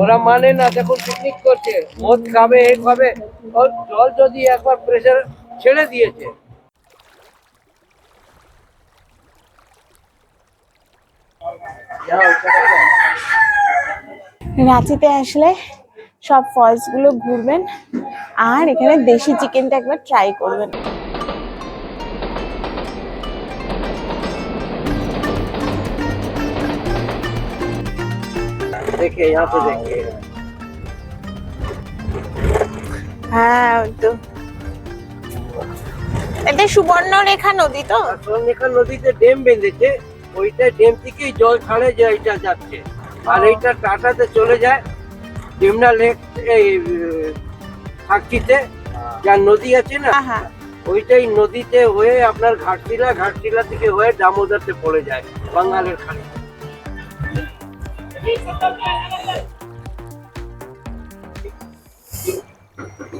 ওরা মানে না, দেখুন পিকনিক করছে। মদ খাবে, এ খাবে। ওর জল যদি একবার প্রেসার ছেড়ে দিয়েছে। রাঁচিতে আসলে সব ফলসগুলো ঘুরবেন, আর এখানে দেশি চিকেনটা একবার ট্রাই করবেন। देखिए यहाँ पे देखिए হ্যাঁ ওই তো এটা সুবর্ণরেখা নদী তো আর সোনালেখা নদীতে ড্যাম বেঁধেছে ওইটা ড্যাম থেকেই জল ছাড়ে যে এইটা যাচ্ছে আর এইটা টাটাতে চলে যায় ডিমনা লেক এই থাকছিতে যা নদী আছে না হ্যাঁ হ্যাঁ ওইটাই নদীতে হয়ে আপনার ঘাটশিলা ঘাটশিলা থেকে হয়ে দামোদরতে পড়ে যায় বাঙালের খালি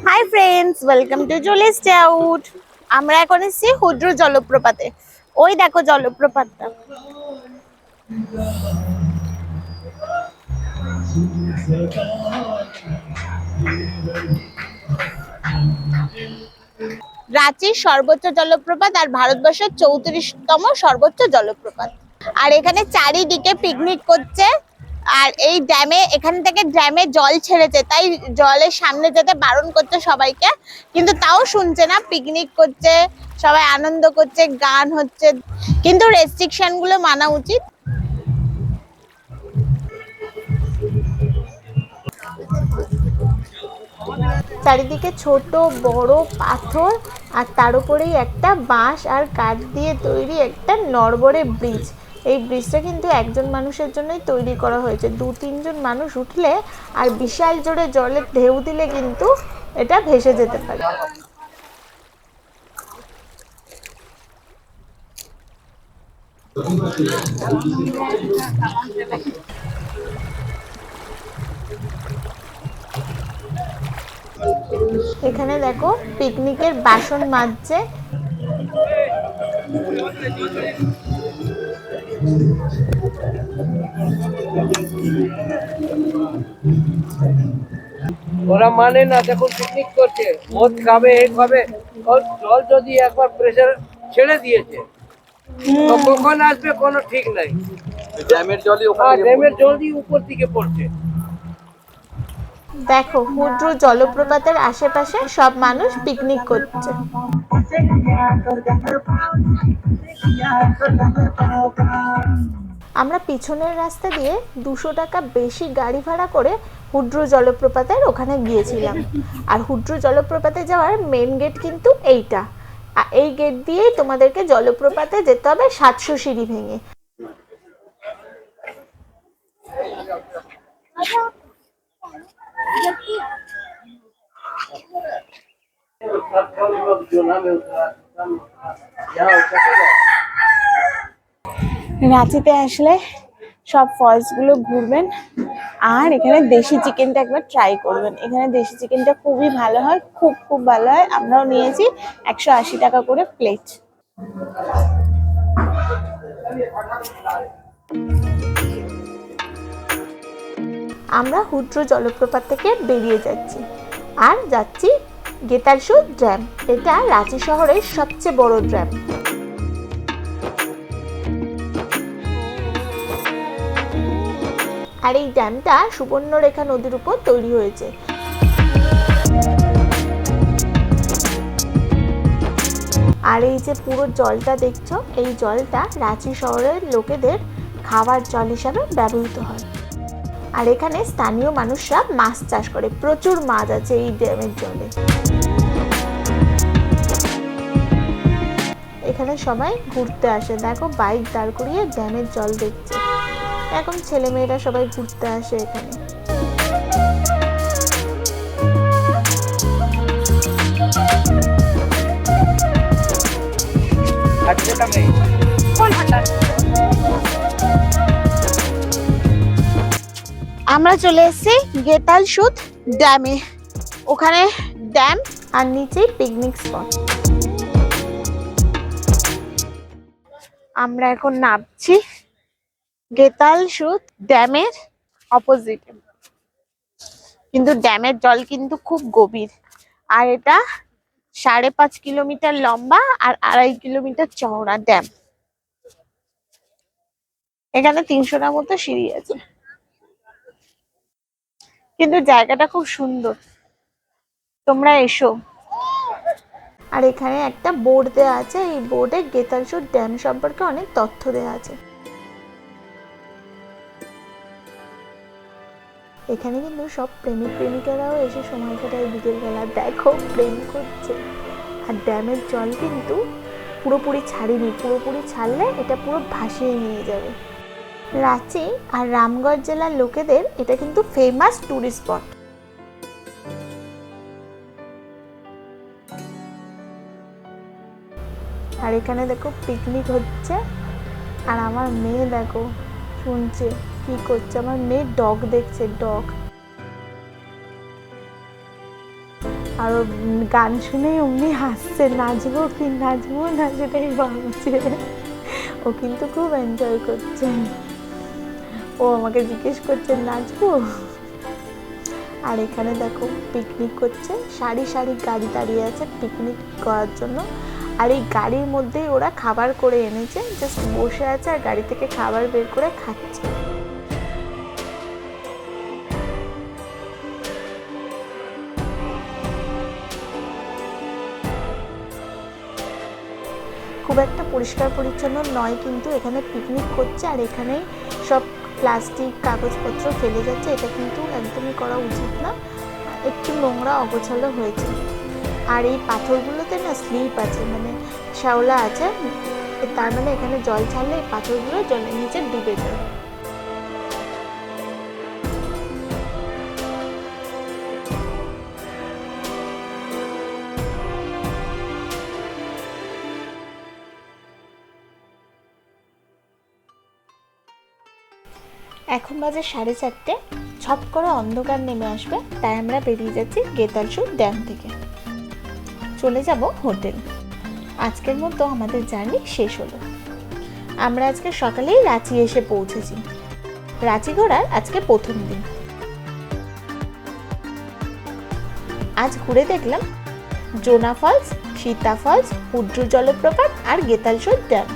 hi friends welcome to Julie's out আমরা এখন এসেছি হুদ্র জলপ্রপাতে। ওই দেখো জলপ্রপাতটা। রাঁচির সর্বোচ্চ জলপ্রপাত আর ভারতবর্ষের চৌত্রিশতম সর্বোচ্চ জলপ্রপাত। আর এখানে চারিদিকে পিকনিক করছে আর এই ড্যামে এখান থেকে ড্যামে জল ছেড়েছে, তাই জলের সামনে যেতে বারণ করছে সবাইকে। কিন্তু তাও শুনছে না পিকনিক করছে, সবাই আনন্দ করছে, গান হচ্ছে। কিন্তু রেস্ট্রিকশনগুলো মানা উচিত। চারিদিকে ছোট, বড় পাথর, আর তার উপরেই একটা বাঁশ আর কাঠ দিয়ে তৈরি একটা নড়বড়ে ব্রিজ। এই ব্রিজটা কিন্তু একজন মানুষের জন্যই তৈরি করা হয়েছে। দু, তিনজন মানুষ উঠলে আর বিশাল জোরে জলের ঢেউ দিলে কিন্তু এটা ভেসে যেতে পারে। এখানে দেখো পিকনিকের বাসন মাজছে। ওরা মানে না দেখুন পিকনিক করছে। মদ খাবে এ খাবে। ওর জল যদি একবার প্রেশার ছেড়ে দিয়েছে কখন আসবে কোনো ঠিক নাই। ড্যামের জলই ওখানে ড্যামের জলই উপর দিকে পড়ছে। দেখো হুড্র জলপ্রপাতের আশেপাশে সব মানুষ পিকনিক করছে। আমরা পিছনের রাস্তা দিয়ে দুশো টাকা বেশি গাড়ি ভাড়া করে হুড্র জলপ্রপাতের ওখানে গিয়েছিলাম। আর হুড্র জলপ্রপাতে যাওয়ার মেন গেট কিন্তু এইটা। এই গেট দিয়েই তোমাদেরকে জলপ্রপাতে যেতে হবে সাতশো সিঁড়ি ভেঙে। রাঁচিতে আসলে সব ফলসগুলো ঘুরবেন আর এখানে দেশি চিকেনটা একবার ট্রাই করবেন। এখানে দেশি চিকেনটা খুবই ভালো হয়, খুব খুব ভালো হয়। আমরাও নিয়েছি একশো আশি টাকা করে প্লেট আমরা হুড্র জলপ্রপাত থেকে বেরিয়ে যাচ্ছি। আর যাচ্ছি গেতারসু ড্যাম। এটা রাঁচি শহরের সবচেয়ে বড় ড্যাম। আর এই ড্যামটা সুবর্ণরেখা নদীর উপর তৈরি হয়েছে। আর এই যে পুরো জলটা দেখছ, এই জলটা রাঁচি শহরের লোকেদের খাওয়ার জল হিসাবে ব্যবহৃত হয়। আর এখানে স্থানীয় মানুষরা মাছ চাষ করে। প্রচুর মাছ আছে এই ড্যামের জলে। এখানে সবাই ঘুরতে আসে। দেখো বাইক দাঁড় করিয়ে ড্যামের জল দেখছে। এখন ছেলেমেয়েরা সবাই ঘুরতে আসে এখানে। আচ্ছা, আজকে আমরা চলে এসেছি গেতাল সুদ ড্যামে। ওখানে ড্যাম আর নিচেই পিকনিক স্পট আমরা এখন নামছি গেতাল সুদ ড্যামের অপোজিটে কিন্তু ড্যামের জল কিন্তু খুব গভীর। আর এটা সাড়ে পাঁচ কিলোমিটার লম্বা আর আড়াই কিলোমিটার চওড়া ড্যাম। এখানে তিনশোটার মতো সিঁড়ি আছে। কিন্তু জায়গাটা খুব সুন্দর। তোমরা এসো। আর এখানে একটা বোর্ড দেওয়া আছে। এই বোর্ডে গেতালচুর ড্যাম সম্পর্কে অনেক তথ্য দেওয়া আছে। এখানে কিন্তু সব প্রেমিক প্রেমিকারাও এসে সময় কাটায় বিকেলবেলা। দেখো, প্রেম করছে। আর ড্যামের জল কিন্তু পুরোপুরি ছাড়িনি। পুরোপুরি ছাড়লে এটা পুরো ভাসিয়ে নিয়ে যাবে। রাঁচি আর রামগড় জেলার লোকেদের এটা কিন্তু ফেমাস টুরিস্ট স্পট আর এখানে দেখো পিকনিক হচ্ছে। আর আমার মেয়ে দেখো, শুনছে, কি করছে? আমার মেয়ে ডগ দেখছে ডগ আর গান শুনে অমনি হাসছে, নাচবো কি নাচবো না সেটাই ভাবছে। ও কিন্তু খুব এনজয় করছে। ও আমাকে জিজ্ঞেস করছে নাচবো আর এখানে দেখো পিকনিক করছে, সারি সারি গাড়ি দাঁড়িয়ে আছে পিকনিক করার জন্য। আর এই গাড়ির মধ্যেই ওরা খাবার করে এনেছে জাস্ট বসে আছে আর গাড়ি থেকে খাবার বের করে খাচ্ছে। খুব একটা পরিষ্কার পরিচ্ছন্ন নয় কিন্তু এখানে পিকনিক করছে আর এখানেই সব প্লাস্টিক কাগজপত্র ফেলে যাচ্ছে, এটা কিন্তু একদমই করা উচিত না। একটু নোংরা, অগোছালো হয়েছে। আর এই পাথরগুলোতে না স্লিপ আছে মানে শ্যাওলা আছে, তার মানে এখানে জল ছাড়লে পাথরগুলো জলের নিচে ডুবে যায়। এখন বাজে সাড়ে চারটে। ছট করে অন্ধকার নেমে আসবে, তাই আমরা বেরিয়ে যাচ্ছি গেতালসু ড্যাম থেকে। চলে যাব হোটেল। আজকের মতো আমাদের জার্নি শেষ হলো। আমরা আজকে সকালেই রাঁচি এসে পৌঁছেছি। রাঁচি ঘোরার আজকে প্রথম দিন। আজ ঘুরে দেখলাম জোনা ফলস, সীতা ফলস উড্রু জলপ্রপাত আর Getalsud dam.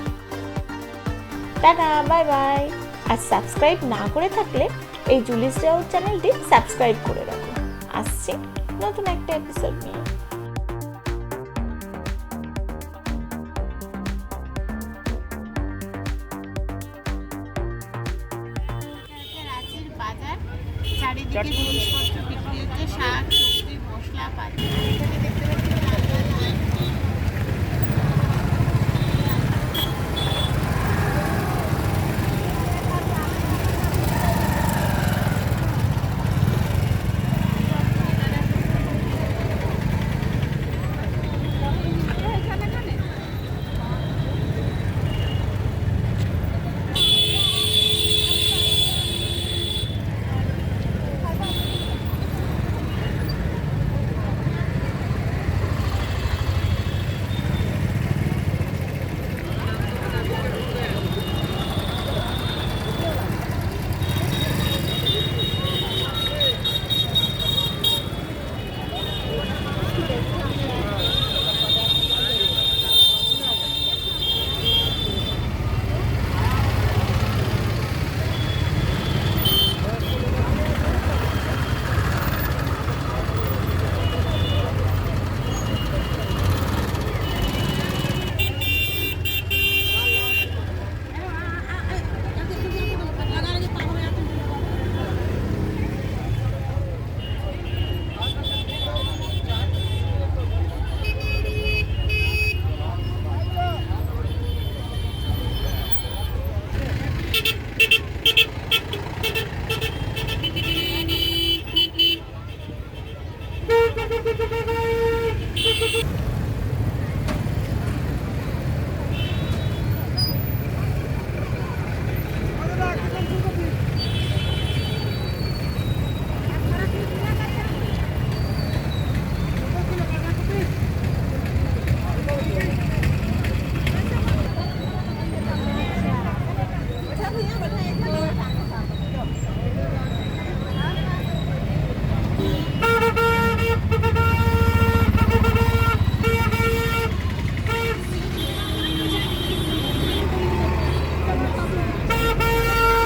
Tata, bye bye. আর সাবস্ক্রাইব না করে থাকলে এই জুলিস রাউত চ্যানেলটি সাবস্ক্রাইব করে রাখো। আসছি নতুন একটা এপিসোড নিয়ে। চারিদিকে জিনিসপত্র বিক্রি হচ্ছে, শাক, সবজি, মশলা পাতি দেখতে